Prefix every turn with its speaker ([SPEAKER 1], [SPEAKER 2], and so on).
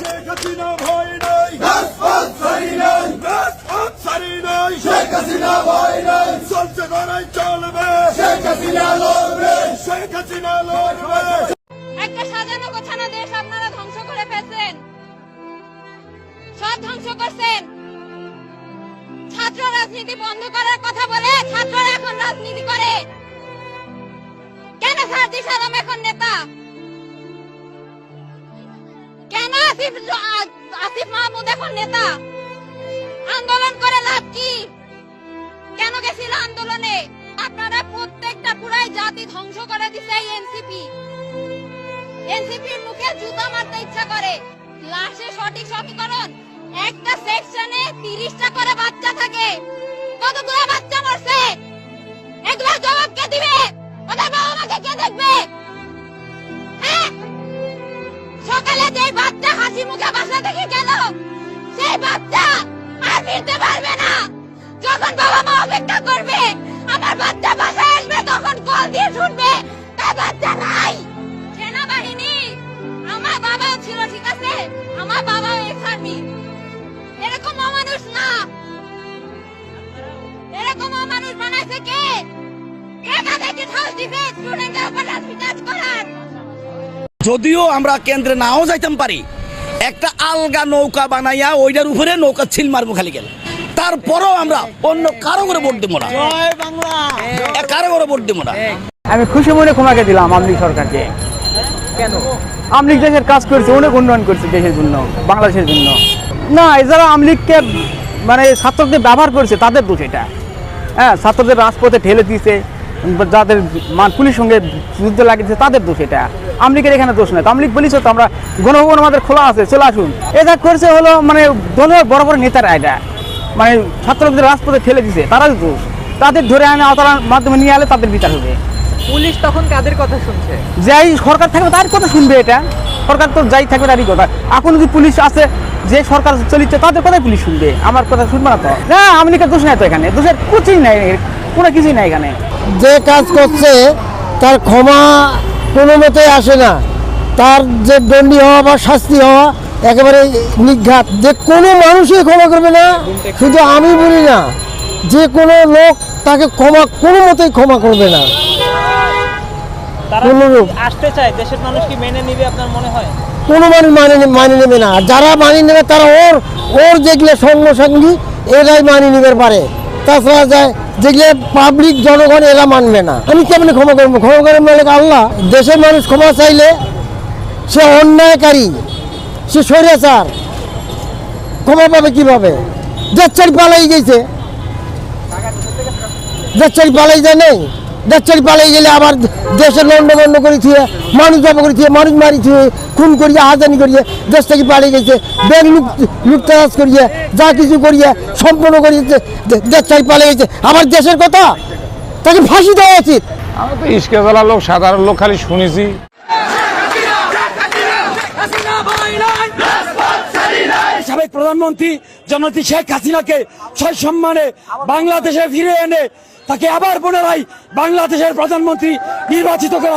[SPEAKER 1] শেখ হাসিনা ভয় নাই। রাজপথ সারি নাই। চলছে লড়াই চলবে। শেখ হাসিনা লড়বে।
[SPEAKER 2] একটা সাজানো গোছানো দেশ আপনারা ধ্বংস করে ফেলছেন। সব ধ্বংস করছেন। ছাত্র রাজনীতি বন্ধ করার কথা বলে ছাত্ররা এখন রাজনীতি করে। কেন সারদিস আলম এখন নেতা? আসিফ কেন গেছিল আন্দোলনে? আপনারা প্রত্যেকটা পুরাই জাতি ধ্বংস করে দিছে এনসিপির মুখে জুতা মারতে ইচ্ছা করে। লাশে সঠিক একটা সেকশনে তিরিশটা করে বাচ্চা থাকে। কতগুলো বাচ্চা মরছে? এগুলোর জবাব কে সকালে যে বাচ্চা হাসি মুখে বাসা থেকে গেল, সেই বাচ্চা আর ফিরতে পারবে না। যখন বাবা মা অপেক্ষা করবে, আমার বাচ্চা বাসায় আসবে, তখন কল দিয়ে শুনবে তার বাচ্চা নাই। সেনাবাহিনী, আমার বাবাও ছিল, ঠিক আছে? আমার বাবাও এক্স আর্মি এরকম অমানুষ না। এরকম অমানুষ বানাইছে কে? কে তাদেরকে সাহস দিবে স্টুডেন্টের উপর লাঠিচার্জ করার?
[SPEAKER 3] যদিও আমরা কেন্দ্রে নাও যাইতাম পারি একটা আলগা নৌকা বানাইয়া ওইটার উপরে নৌকা ছিল মারবো খালি গেলে। তারপরও আমরা অন্য কারও করে ভোট দেবো না। কারও করে ভোট দেবো না।
[SPEAKER 4] আমি খুশি মনে ক্ষমাকে দিলাম আমলিগ সরকারকে। কেন? আমলিগ দেশের কাজ করছে অনেক উন্নয়ন করছে দেশের জন্য বাংলাদেশের জন্য। না এছাড়া আমলিগকে মানে ছাত্রদের ব্যবহার করছে তাদের দোষ এটা। হ্যাঁ ছাত্রদের রাজপথে ঠেলে দিয়েছে যাদের মান পুলিশ সঙ্গে যুদ্ধ লাগিয়েছে তাদের দোষ এটা। আমলিকের এখানে দোষ নয় আমলিগ বলিস তো আমরা গণভবন আমাদের খোলা আছে চলে আসুন। এটা করছে হলো মানে দলের বড় বড় নেতারা এটা। মানে ছাত্রদের রাজপথে ফেলে দিছে তারাই দোষ। তাদের ধরে আনে আওতার মাধ্যমে নিয়ে আলে তাদের বিচার হবে।
[SPEAKER 5] পুলিশ তখন কাদের কথা শুনছে?
[SPEAKER 4] যাই সরকার থাকবে তার কথা শুনবে এটা। সরকার তো যাই থাকবে তারই কথা এখন যদি পুলিশ আছে? যে সরকার চলিচ্ছে, তাদের কথাই পুলিশ শুনবে। আমার কথা শুনবে না তো? না আমলিকের দোষ নাই তো এখানে। দোষের কিছুই নাই, কোনো কিছুই নাই এখানে।
[SPEAKER 6] যে কাজ করছে, তার ক্ষমা কোনো মতেই আসে না। তার যে দণ্ডী হওয়া বা শাস্তি হওয়া, একেবারে নিঘাত। যে কোনো মানুষই ক্ষমা করবে না, শুধু আমি বলি না, যে কোনো লোক তাকে ক্ষমা কোনো মতেই ক্ষমা করবে না।
[SPEAKER 5] তারা
[SPEAKER 6] কোনো
[SPEAKER 5] আসতে চায়? দেশের মানুষ কি মেনে নিবে আপনার মনে হয়?
[SPEAKER 6] কোনো মানুষ মানে মানে নেবে না। যারা মানিয়ে নেবে তারা ওর ওর যেগুলো সঙ্গ সঙ্গী এরাই মানিয়ে নিবে পারে। তাছাড়া যায় যেগুলো পাবলিক জনগণ এরা মানবে না। আমি কেমনি ক্ষমা করব? ক্ষমা মালিক আল্লাহ। দেশের মানুষ ক্ষমা চাইলে সে অন্যায়কারী সে স্বৈরাচার। ক্ষমা পাবে কীভাবে? দেড়চারি পালাই গেছে। দেড়চারি পালাই যায় নেই? দেড়চারি পালাই গেলে আবার দেশের লন্ডভন্ড করে থিয়ে মানুষ জব করে থিয়ে মানুষ মারি থিয়ে খুন করিয়ে হাজানি করিয়ে দেশ থেকে পালিয়ে গেছে ব্যাংক লুট লুটতারাজ করিয়ে যা কিছু করিয়ে সম্পূর্ণ করিয়ে দেড়চারি পালিয়ে গেছে আবার দেশের কথা তাকে ফাঁসি দেওয়া উচিত
[SPEAKER 7] আমি তো ইস্কে জেলার লোক সাধারণ লোক খালি শুনেছি
[SPEAKER 3] সাবেক প্রধানমন্ত্রী জননেত্রী শেখ হাসিনাকে সয় সম্মানে বাংলাদেশে ফিরে এনে তাকে আবার পুনরায় বাংলাদেশের প্রধানমন্ত্রী নির্বাচিত করা